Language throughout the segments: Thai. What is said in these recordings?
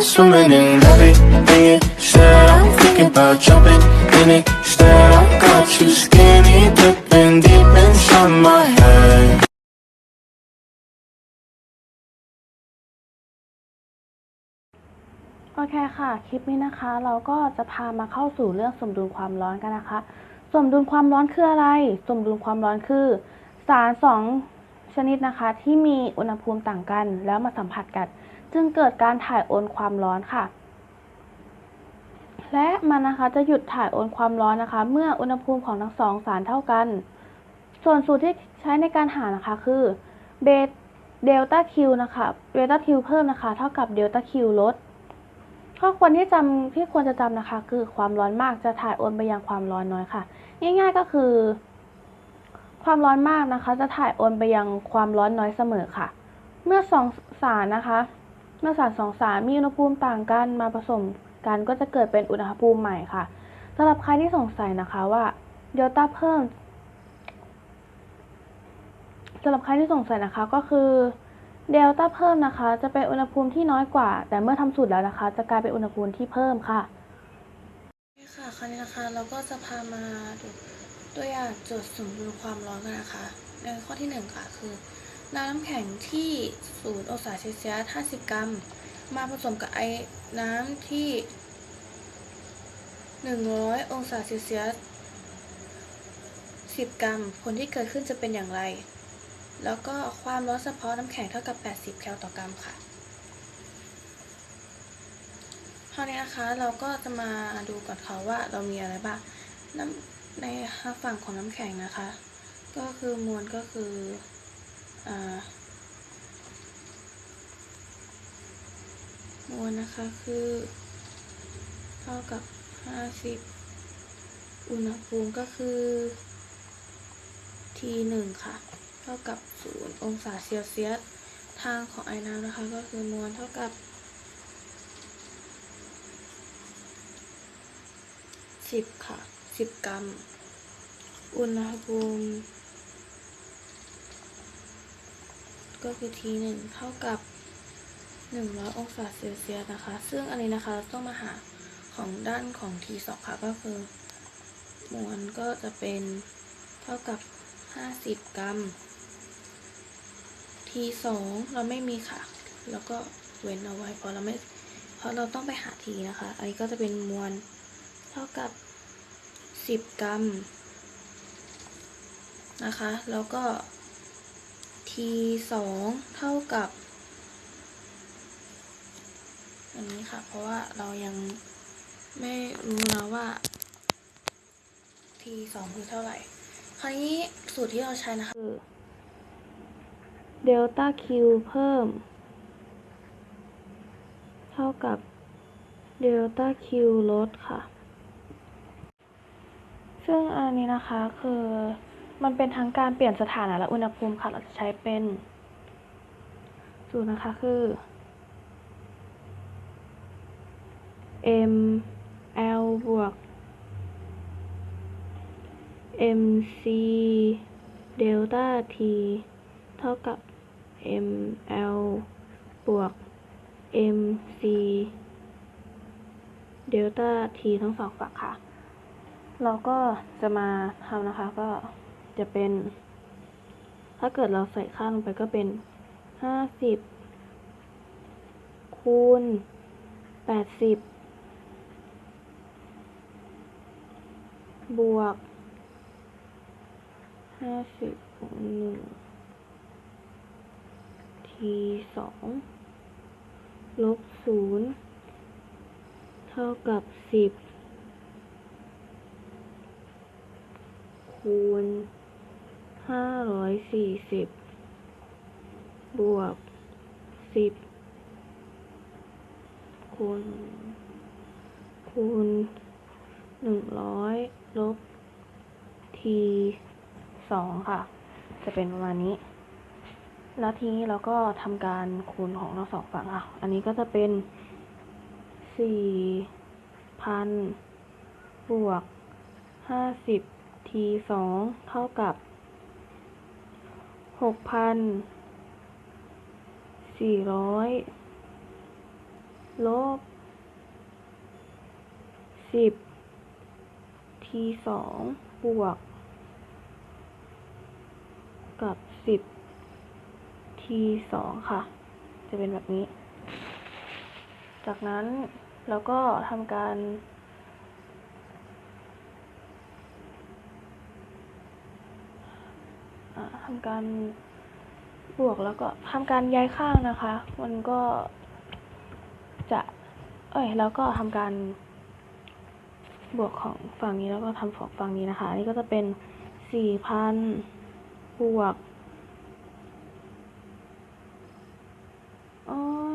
swimming in everything you said. I'm thinking about jumping in it. Instead, I got you skinny dipping deep inside my head. โอเคค่ะ คลิปนี้นะคะ เราก็จะพามาเข้าสู่เรื่องสมดุลความร้อนกันนะคะ สมดุลความร้อนคืออะไร สมดุลความร้อนคือ สารสองชนิดนะคะ ที่มีอุณหภูมิต่างกันแล้วมาสัมผัสกัน จึงเกิดการถ่ายโอนความร้อนค่ะ และมันนะคะจะหยุดถ่ายโอนความร้อนนะคะ เมื่ออุณหภูมิของทั้งสองสารเท่ากัน ส่วนสูตรที่ใช้ในการหานะคะคือเบเดลต้าคิวนะคะเดลต้าคิวเพิ่มนะคะ เท่ากับเดลต้าคิวลดข้อควรที่จำที่ควรจะจำนะคะ คือความร้อนมากจะถ่ายโอนไปยังความร้อนน้อยค่ะ ง่าย ๆก็คือ ความร้อนมากนะคะ จะถ่ายโอนไปยังความร้อนน้อยเสมอค่ะ เมื่อสองสารนะคะ มื่อสารสองสารมีอุณหภูมิต่างกันมาผสมกันก็จะเกิดเป็นอุณหภูมิใหม่ค่ะสำหรับใครที่สงสัยนะคะว่าเดลต้าเพิ่มสำหรับใครที่สงสัยนะคะก็คือเดลต้าเพิ่มนะคะ จะเป็นอุณหภูมิที่น้อยกว่า แต่เมื่อทำสูตรแล้วนะคะ จะกลายเป็นอุณหภูมิที่เพิ่มค่ะนี่ค่ะคราวนี้นะคะเราก็จะพามาดูตัวอย่างโจทย์สมดุลความร้อนกันนะคะ ในข้อที่หนึ่งค่ะคือ น้ำน้ำแข็งที่ศูนย์องศาเซลเซียส50 กรัม มาผสมกับไอ้น้ำที่ 100 องศาเซลเซียส10 กรัม ผลที่เกิดขึ้นจะเป็นอย่างไร แล้วก็ความร้อนเฉพาะน้ำแข็งเท่ากับ 80 แคลต่อกรัมค่ะคราวนี้นะคะเราก็จะมาดูก่อนค่ะว่าเรามีอะไรบ้างน้ำในฝั่งของน้ำแข็งนะคะ ก็คือมวลก็คือ มวลนะคะคือ เท่ากับ 50 อุณหภูมิก็คือ T1 ค่ะ เท่ากับ 0 องศาเซลเซียส ทางของไอ้น้ำนะคะก็คือมวลเท่ากับ 10 ค่ะ 10 กรัม อุณหภูมิ ก็คือ T1 เท่ากับ 100 องศาเซลเซียสนะคะ ซึ่งอันนี้นะคะ ต้องมาหาของด้านของ T2 ค่ะ ก็คือมวลก็จะเป็นเท่ากับ 50 กรัม T2 เราไม่มีค่ะ แล้วก็เว้นเอาไว้เพราะเราไม่เพราะเราต้องไปหา T นะคะ อันนี้ก็จะเป็นมวลเท่ากับ 10 กรัมนะคะ แล้วก็ T2 เท่ากับ อันนี้ค่ะ เพราะว่าเรายังไม่รู้นะว่า T2 คือเท่าไหร่ คราวนี้สูตรที่เราใช้นะคะคือเดลต้าคิวเพิ่ม เท่ากับเดลต้าคิวลดค่ะ ซึ่งอันนี้นะคะคือ มันเป็นทั้งการเปลี่ยนสถานะและอุณหภูมิค่ะ เราจะใช้เป็นสูตรนะคะคือ m l บวก mc เดลต้า t เท่ากับ ml บวก mc เดลต้า t ทั้งสองฝั่งค่ะ เราก็จะมาทำนะคะก็ จะเป็น ถ้าเกิดเราใส่ค่าลงไปก็เป็นห้าสิบคูณแปดสิบบวกห้าสิบหนึ่งทีสองลบศูนย์เท่ากับสิบคูณ ห้าร้อยสี่สิบบวกสิบคูณ คูณหนึ่งร้อยลบทีสองค่ะ จะเป็นประมาณนี้ แล้วทีนี้เราก็ทำการคูณของทั้งสองฝั่งค่ะ อันนี้ก็จะเป็นสี่พันบวกห้าสิบทีสองเท่ากับ หกพันสี่ร้อยลบสิบทีสองบวก กับสิบทีสองค่ะ จะเป็นแบบนี้ จากนั้นเราก็ทำการ อ่า ทำการบวกแล้วก็ทำการย้ายข้างนะคะ มันก็จะ เอ้ย แล้วก็ทำการบวกของฝั่งนี้แล้วก็ทำของฝั่งนี้นะคะนนี้ก็จะเป็นสี่พันบวกออ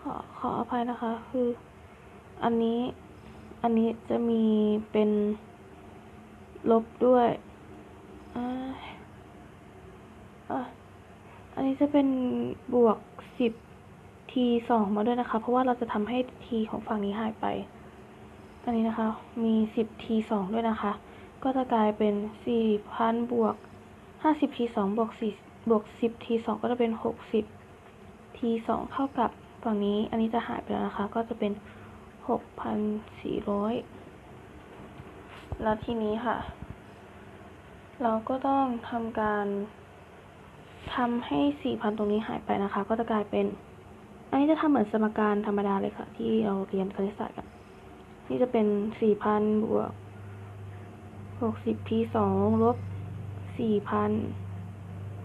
ขอขออภัยนะคะ คืออันนี้ อันนี้จะมีเป็นลบด้วย อันนี้จะเป็นบวกสิบทีสองมาด้วยนะคะ เพราะว่าเราจะทำให้ทีของฝั่งนี้หายไปอันนี้นะคะ มีสิบทีสองด้วยนะคะ ก็จะกลายเป็นสี่พันบวกห้าสิบทีสองบวกสี่บวกสิบทีสองก็จะเป็นหกสิบทีสองเท่ากับฝั่งนี้ อันนี้จะหายไปแล้วนะคะ ก็จะเป็นหกพันสี่ร้อยแล้วทีนี้ค่ะ เราก็ต้องทำการทำให้สี่พันตรงนี้หายไปนะคะ ก็จะกลายเป็น อันนี้จะทำเหมือนสมการธรรมดาเลยค่ะ ที่เราเรียนคณิตศาสตร์กัน นี่จะเป็นสี่พันบวกหกสิบทีสองลบสี่พัน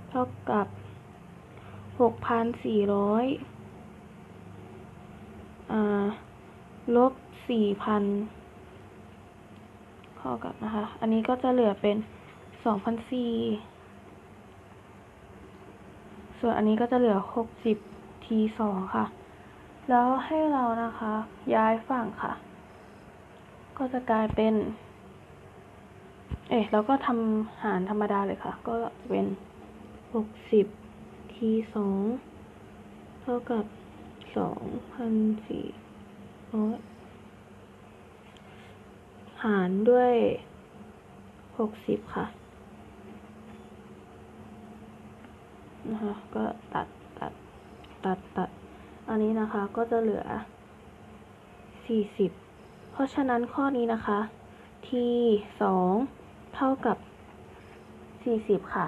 เท่ากับหกพันสี่ร้อยอ่าลบสี่พันเท่ากับนะคะ อันนี้ก็จะเหลือเป็น สองพันสี่ส่วนอันนี้ก็จะเหลือหกสิบทีสองค่ะ แล้วให้เรานะคะ ย้ายฝั่งค่ะ ก็จะกลายเป็น เอ๊ะเราก็ทำหารธรรมดาเลยค่ะ ก็จะเป็นหกสิบทีสองเท่ากับสองพันสี่ร้อยหารด้วยหกสิบค่ะ นะคะ ก็ตัดตัดตัดตัด อันนี้นะคะก็จะเหลือ 40 เพราะฉะนั้นข้อนี้นะคะ t 2เท่ากับ 40 ค่ะ